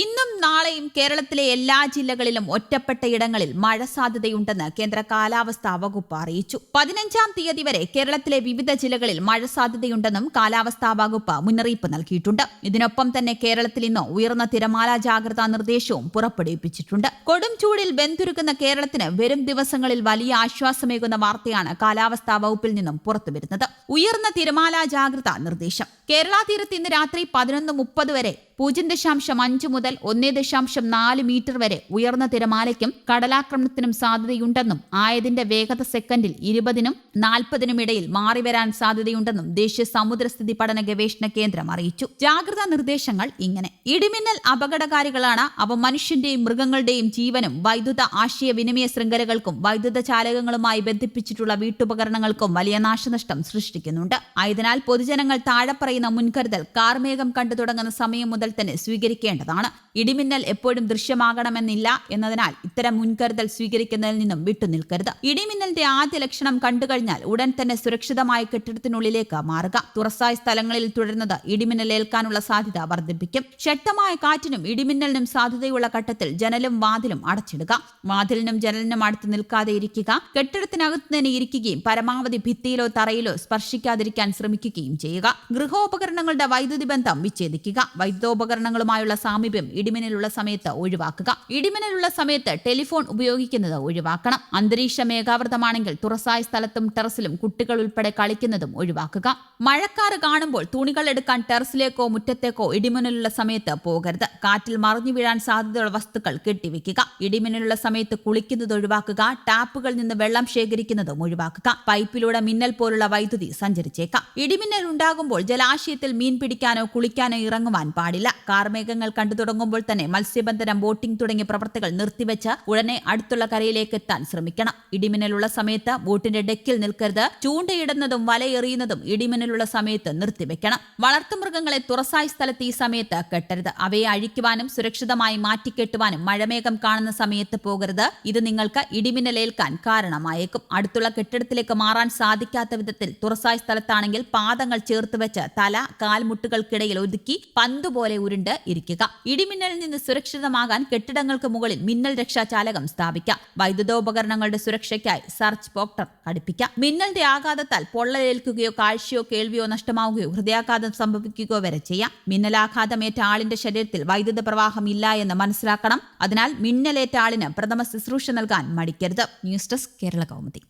ഇന്നും നാളെയും കേരളത്തിലെ എല്ലാ ജില്ലകളിലും ഒറ്റപ്പെട്ട ഇടങ്ങളിൽ മഴ സാധ്യതയുണ്ടെന്ന് കേന്ദ്ര കാലാവസ്ഥാ വകുപ്പ് അറിയിച്ചു. പതിനഞ്ചാം തീയതി വരെ കേരളത്തിലെ വിവിധ ജില്ലകളിൽ മഴ സാധ്യതയുണ്ടെന്നും കാലാവസ്ഥാ വകുപ്പ് മുന്നറിയിപ്പ് നൽകിയിട്ടുണ്ട്. ഇതിനൊപ്പം തന്നെ കേരളത്തിൽ ഇന്ന് ഉയർന്ന തിരമാല ജാഗ്രതാ നിർദ്ദേശവും പുറപ്പെടുവിപ്പിച്ചിട്ടുണ്ട്. കൊടും ചൂടിൽ ബന്ധുരുക്കുന്ന കേരളത്തിന് വരും ദിവസങ്ങളിൽ വലിയ ആശ്വാസമേകുന്ന വാർത്തയാണ് കാലാവസ്ഥാ വകുപ്പിൽ നിന്നും പുറത്തുവരുന്നത്. ഉയർന്ന തിരമാല ജാഗ്രതാ നിർദ്ദേശം. കേരള തീരത്ത് ഇന്ന് രാത്രി പതിനൊന്ന് മുപ്പത് വരെ പൂജ്യം ദശാംശം അഞ്ച് മുതൽ ഒന്നേ ദശാംശം നാല് മീറ്റർ വരെ ഉയർന്ന തിരമാലയ്ക്കും കടലാക്രമണത്തിനും സാധ്യതയുണ്ടെന്നും ആയതിന്റെ വേഗത സെക്കൻഡിൽ ഇരുപതിനും നാൽപ്പതിനും ഇടയിൽ മാറിവരാൻ സാധ്യതയുണ്ടെന്നും ദേശീയ സമുദ്രസ്ഥിതി പഠന ഗവേഷണ കേന്ദ്രം അറിയിച്ചു. ജാഗ്രതാ നിർദ്ദേശങ്ങൾ ഇങ്ങനെ. ഇടിമിന്നൽ അപകടകാരികളാണ് അവ മനുഷ്യന്റെയും മൃഗങ്ങളുടെയും ജീവനും വൈദ്യുത ആശയവിനിമയ ശൃംഖലകൾക്കും വൈദ്യുത ചാലകങ്ങളുമായി ബന്ധിപ്പിച്ചിട്ടുള്ള വീട്ടുപകരണങ്ങൾക്കും വലിയ നാശനഷ്ടം സൃഷ്ടിക്കുന്നുണ്ട്. ആയതിനാൽ പൊതുജനങ്ങൾ താഴെ പറയുന്ന മുൻകരുതൽ കാർമേഘം കണ്ടു തുടങ്ങുന്ന സമയം മുതൽ തന്നെ സ്വീകരിക്കേണ്ടതാണ്. ഇടിമിന്നൽ എപ്പോഴും ദൃശ്യമാകണമെന്നില്ല എന്നതിനാൽ ഇത്തരം മുൻകരുതൽ സ്വീകരിക്കുന്നതിൽ നിന്നും വിട്ടുനിൽക്കരുത് ഇടിമിന്നലിന്റെ ആദ്യ ലക്ഷണം കണ്ടുകഴിഞ്ഞാൽ ഉടൻ തന്നെ സുരക്ഷിതമായ കെട്ടിടത്തിനുള്ളിലേക്ക് മാറുക. തുറസായ സ്ഥലങ്ങളിൽ തുടരുന്നത് ഇടിമിന്നൽ ഏൽക്കാനുള്ള സാധ്യത വർദ്ധിപ്പിക്കും. ശക്തമായ കാറ്റിനും ഇടിമിന്നലിനും സാധ്യതയുള്ള ഘട്ടത്തിൽ ജനലും വാതിലും അടച്ചിടുക. വാതിലിനും ജനലിനും അടുത്ത് നിൽക്കാതെ ഇരിക്കുക. കെട്ടിടത്തിനകത്ത് തന്നെ ഇരിക്കുകയും പരമാവധി ഭിത്തിയിലോ തറയിലോ സ്പർശിക്കാതിരിക്കാൻ ശ്രമിക്കുകയും ചെയ്യുക. ഗൃഹോപകരണങ്ങളുടെ വൈദ്യുതി ബന്ധം വിച്ഛേദിക്കുക. വൈദ്യുതോപകരണങ്ങളുമായുള്ള സാമീപ്യം ഇടിമിന്നലുള്ള സമയത്ത് ഒഴിവാക്കുക. ഇടിമിന്നലുള്ള സമയത്ത് ടെലിഫോൺ ഉപയോഗിക്കുന്നത് ഒഴിവാക്കണം. അന്തരീക്ഷ മേഘാവൃതമാണെങ്കിൽ തുറസായ സ്ഥലത്തും ടെറസിലും കുട്ടികൾ ഉൾപ്പെടെ കളിക്കുന്നതും ഒഴിവാക്കുക. മഴക്കാറ് കാണുമ്പോൾ തുണികൾ എടുക്കാൻ ടെറസിലേക്കോ മുറ്റത്തേക്കോ ഇടിമിന്നലുള്ള സമയത്ത് പോകരുത്. കാറ്റിൽ മറിഞ്ഞു വീഴാൻ സാധ്യതയുള്ള വസ്തുക്കൾ കെട്ടിവെക്കുക. ഇടിമിന്നലുള്ള സമയത്ത് കുളിക്കുന്നത് ഒഴിവാക്കുക. ടാപ്പുകളിൽ നിന്ന് വെള്ളം ശേഖരിക്കുന്നതും ഒഴിവാക്കുക. പൈപ്പിലൂടെ മിന്നൽ പോലുള്ള വൈദ്യുതി സഞ്ചരിച്ചേക്കാം. ഇടിമിന്നൽ ഉണ്ടാകുമ്പോൾ ജലാശയത്തിൽ മീൻ പിടിക്കാനോ കുളിക്കാനോ ഇറങ്ങുവാൻ പാടില്ല. കാർമേഘങ്ങൾ കണ്ടു തുടങ്ങുമ്പോൾ തന്നെ മത്സ്യബന്ധനം ബോട്ടിംഗ് തുടങ്ങിയ പ്രവർത്തികൾ നിർത്തിവെച്ച് ഉടനെ അടുത്തുള്ള കരയിലേക്ക് എത്താൻ ശ്രമിക്കണം. ഇടിമിന്നലുള്ള സമയത്ത് ബോട്ടിന്റെ ഡെക്കിൽ നിൽക്കരുത്. ചൂണ്ടയിടുന്നതും വലയെറിയുന്നതും ഇടിമിന്നലുള്ള സമയത്ത് നിർത്തിവെക്കണം. വളർത്തുമൃഗങ്ങളെ തുറസായ സ്ഥലത്ത് ഈ സമയത്ത് കെട്ടരുത്. അവയെ അഴിക്കുവാനും സുരക്ഷിതമായി മാറ്റിക്കെട്ടുവാനും മഴമേഘം കാണുന്ന സമയത്ത് പോകരുത്. ഇത് നിങ്ങൾക്ക് ഇടിമിന്നലേൽക്കാൻ കാരണമായേക്കും. അടുത്തുള്ള കെട്ടിടത്തിലേക്ക് മാറാൻ സാധിക്കാത്ത വിധത്തിൽ തുറസായ സ്ഥലത്താണെങ്കിൽ പാദങ്ങൾ ചേർത്ത് വെച്ച് തല കാൽമുട്ടുകൾക്കിടയിൽ ഒതുക്കി പന്തുപോലെ ഉരുണ്ട് ഇരിക്കുക. ഇടിമിന്നലിൽ നിന്ന് സുരക്ഷിതമാകാൻ കെട്ടിടങ്ങൾക്ക് മുകളിൽ മിന്നൽ രക്ഷാചാലകം സ്ഥാപിക്കാം. വൈദ്യുതോപകരണങ്ങളുടെ സുരക്ഷയ്ക്കായി സർച്ച് പോക്ടർ ഘടിപ്പിക്കാം മിന്നലിന്റെ ആഘാതത്താൽ പൊള്ളലേൽക്കുകയോ കാഴ്ചയോ കേൾവിയോ നഷ്ടമാവുകയോ ഹൃദയാഘാതം സംഭവിക്കുകയോ വരെ ചെയ്യാം. മിന്നലാഘാതമേറ്റ ആളിന്റെ ശരീരത്തിൽ വൈദ്യുത പ്രവാഹം ഇല്ല എന്ന് മനസ്സിലാക്കണം. അതിനാൽ മിന്നലേറ്റ ആളിന് പ്രഥമ ശുശ്രൂഷ നൽകാൻ മടിക്കരുത്. News desk Kerala Kaumudi.